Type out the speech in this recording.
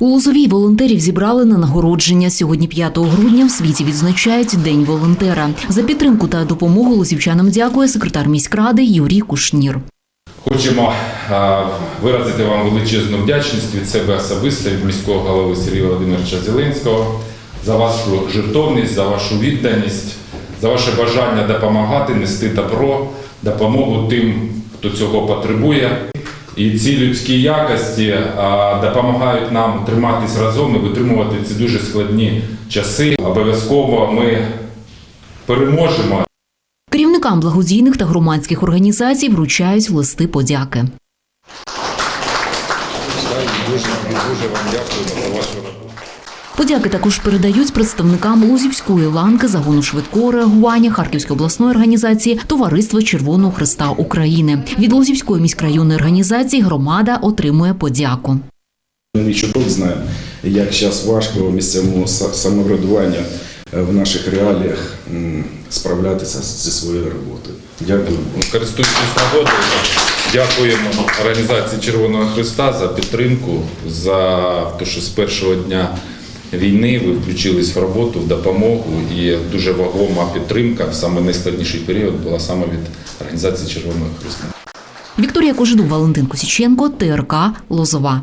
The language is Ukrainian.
У Лозовій волонтерів зібрали на нагородження. Сьогодні, 5 грудня, в світі відзначають День волонтера. За підтримку та допомогу лозівчанам дякує секретар міськради Юрій Кушнір. Хочемо виразити вам величезну вдячність від себе особисто, від міського голови Сергія Володимировича Зеленського за вашу жертовність, за вашу відданість, за ваше бажання допомагати, нести добро, допомогу тим, хто цього потребує. І ці людські якості а, допомагають нам триматись разом і витримувати ці дуже складні часи. Обов'язково ми переможемо. Керівникам благодійних та громадських організацій вручають листи подяки. Дуже, дуже вам дякую за вашу роботу. Подяки також передають представникам Лузівської ланки загону швидкого реагування Харківської обласної організації Товариства Червоного Христа України. Від Лузівської міськрайонної організації громада отримує подяку. Ми чудово знаємо, як зараз важко місцевому са- самоврядуванню е, в наших реаліях справлятися зі своєю роботою. Дякую. Користуючись нагодою, дякуємо організації Червоного Христа за підтримку, за те, що з першого дня війни ви включились в роботу, в допомогу і дуже вагома підтримка в саме найскладніший період була саме від організації Червоного Христа. Вікторія Кожедуб, Валентин Косіченко, ТРК Лозова.